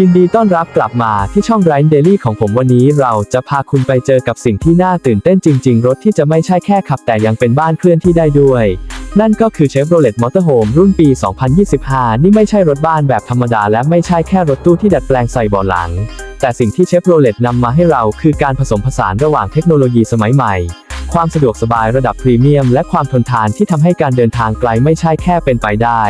ยินดีต้อนรับกลับมาที่ช่อง r ร n Daily ของผมวันนี้เราจะพาคุณไปเจอกับสิ่งที่น่าตื่นเต้นจริง ๆ รถที่จะไม่ใช่แค่ขับแต่ยังเป็นบ้านเคลื่อนที่ได้ด้วย นั่นก็คือ Chevrolet Motorhome รุ่นปี 2025 นี่ไม่ใช่รถบ้านแบบธรรมดาและไม่ใช่แค่รถตู้ที่ดัดแปลงใส่เบาะหลัง แต่สิ่งที่ Chevrolet นำมาให้เราคือการผสมผสานระหว่างเทคโนโลยีสมัยใหม่ ความสะดวกสบายระดับพรีเมียม และความทนทานที่ทำให้การเดินทางไกลไม่ใช่แค่เป็นไปได้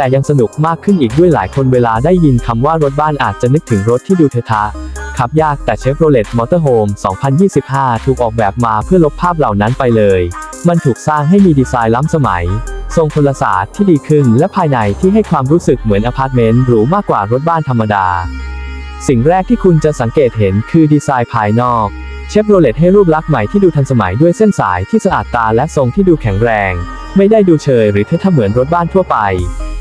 แต่ยังสนุกมากขึ้นอีกด้วยหลายคนเวลาได้ยินคำว่ารถบ้านอาจจะนึกถึงรถที่ดูเททะขับยากแต่ Chevrolet Motorhome 2025 ถูกออกแบบมาเพื่อลบภาพเหล่านั้นไปเลย มันถูกสร้างให้มีดีไซน์ล้ำสมัย ทรงพลศาสตร์ที่ดีขึ้นและภายในที่ให้ความรู้สึกเหมือนอพาร์ตเมนต์หรูมากกว่ารถบ้านธรรมดา สิ่งแรกที่คุณจะสังเกตเห็นคือดีไซน์ภายนอก เชฟโรเลตให้รูปลักษณ์ใหม่ที่ดูทันสมัยด้วยเส้นสายที่สะอาดตาและทรงที่ดูแข็งแรง ไม่ได้ดูเชยหรือเท่ๆเหมือนรถบ้านทั่วไป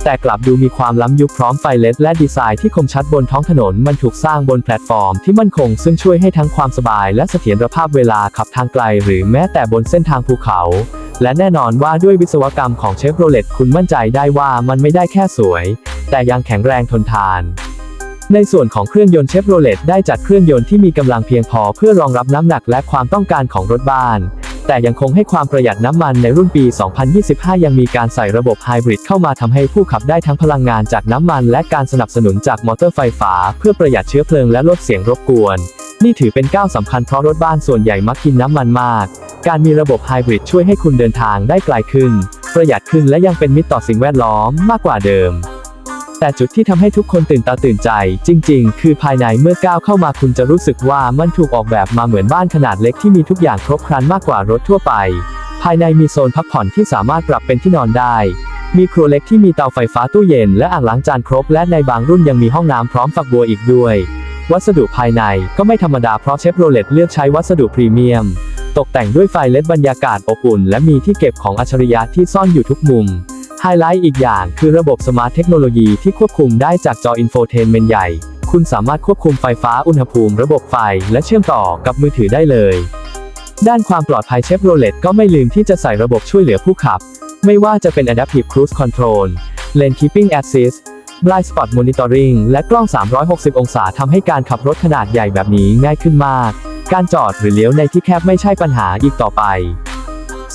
แต่กลับดูมีความล้ำยุคพร้อมไฟเลสและดีไซน์ที่คมชัดบนท้องถนนมันถูกสร้างบนแพลตฟอร์มที่มั่นคงซึ่งช่วยให้ทั้งความสบายและเสถียรภาพเวลาขับทางไกลหรือแม้แต่บนเส้นทางภูเขา และแน่นอนว่าด้วยวิศวกรรมของเชฟโรเลตคุณมั่นใจได้ว่ามันไม่ได้แค่สวย แต่ยังแข็งแรงทนทานในส่วนของเครื่องยนต์เชฟโรเลตได้จัดเครื่องยนต์ที่มีกำลังเพียงพอเพื่อรองรับน้ำหนักและความต้องการของรถบ้าน แต่ยังคงให้ความประหยัดน้ำมันในรุ่นปี 2025 ยังมีการใส่ระบบไฮบริดเข้ามาทำให้ผู้ขับได้ทั้งพลังงานจากน้ำมัน และการสนับสนุนจากมอเตอร์ไฟฟ้า เพื่อประหยัดเชื้อเพลิงและลดเสียงรบกวน นี่ถือเป็นก้าวสำคัญเพราะรถบ้านส่วนใหญ่มักกินน้ำมันมาก การมีระบบไฮบริดช่วยให้คุณเดินทางได้ไกลขึ้น ประหยัดขึ้นและยังเป็นมิตรต่อสิ่งแวดล้อมมากกว่าเดิม แต่จุดที่ทำให้ทุกคนตื่นตาตื่นใจ จริง ๆ คือภายในเมื่อก้าวเข้ามาคุณจะรู้สึกว่ามันถูกออกแบบมาเหมือนบ้านขนาดเล็กที่มีทุกอย่างครบครันมากกว่ารถทั่วไป ภายในมีโซนพักผ่อนที่สามารถปรับเป็นที่นอนได้ มีครัวเล็กที่มีเตาไฟฟ้าตู้เย็นและอ่างล้างจานครบ และในบางรุ่นยังมีห้องน้ำพร้อมฝักบัวอีกด้วย วัสดุภายในก็ไม่ธรรมดาเพราะเชฟโรเลตเลือกใช้วัสดุพรีเมียม ตกแต่งด้วยไฟเลดบรรยากาศอบอุ่น และมีที่เก็บของอัจฉริยะที่ซ่อนอยู่ทุกมุม ไฮไลท์อีกอย่างคือระบบสมาร์ทเทคโนโลยีที่ควบคุมได้จากจออินโฟเทนเมนต์ใหญ่ คุณสามารถควบคุมไฟฟ้าอุณหภูมิระบบไฟ และเชื่อมต่อกับมือถือได้เลย ด้านความปลอดภัยเชฟโรเลตก็ไม่ลืมที่จะใส่ระบบช่วยเหลือผู้ขับ ไม่ว่าจะเป็น Adaptive Cruise Control Lane Keeping Assist Blind Spot Monitoring และกล้อง 360 องศาทำให้การขับรถขนาดใหญ่แบบนี้ง่ายขึ้นมาก การจอดหรือเลี้ยวในที่แคบไม่ใช่ปัญหาอีกต่อไป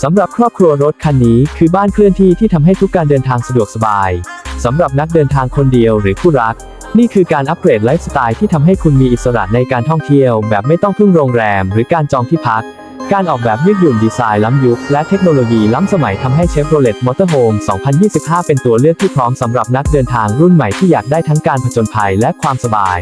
สำหรับครอบครัวรถคันนี้คือบ้านเคลื่อนที่ที่ทำให้ทุกการเดินทางสะดวกสบายสำหรับนักเดินทางคนเดียวหรือคู่รัก นี่คือการอัปเกรดไลฟ์สไตล์ที่ทำให้คุณมีอิสระในการท่องเที่ยว แบบไม่ต้องพึ่งโรงแรม หรือการจองที่พัก การออกแบบยืดหยุ่นดีไซน์ล้ำยุค และเทคโนโลยีล้ำสมัยทำให้ Chevrolet Motorhome 2025 เป็นตัวเลือกที่พร้อมสำหรับนักเดินทางรุ่นใหม่ที่อยากได้ทั้งการผจญภัยและความสบาย